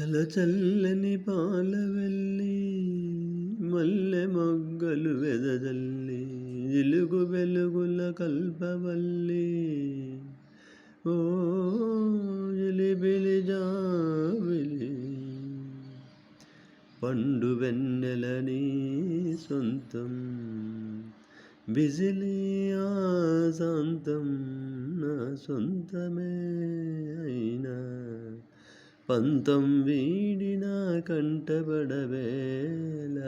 చలచల్లని పాలవెల్లి మల్లె మొగ్గలు వెదజల్లి జిలుగు వెలుగుల కల్పవల్లి. ఓ జిలిబిలి జాబిలి పండు వెన్నెలని సొంతం బిజిలి శాంతం నా సొంతమే అయినా. పంతం వీడిన కంటబడవేళ.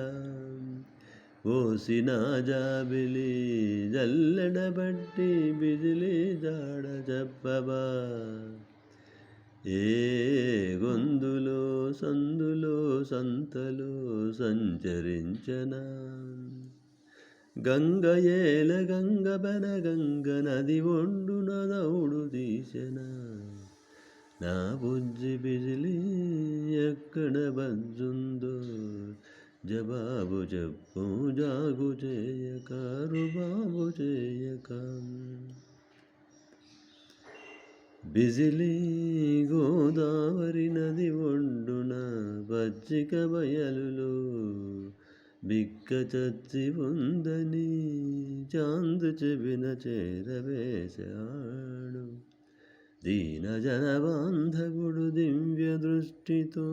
ఓసిన జాబిలి జల్లెడబట్టి బిజిలి జాడ చెప్పబా ఏ గొందులో సందులో సంతలో సంచరించనా. గంగ ఏల గంగ బన గంగ నది ఒండున దౌడు తీసిన నా బుజ్జి ఎక్కడ బంజుందో జవాబు చెప్పు జాగు చేయక రుబాబు చేయక. బిజిలీ గోదావరి నది ఒడ్డున పచ్చిక బయలులో బిక్క చచ్చి ఉందని చాందు చెవిన చేరవేశాడు. దీన జన బాంధవుడు దివ్య దృష్టితో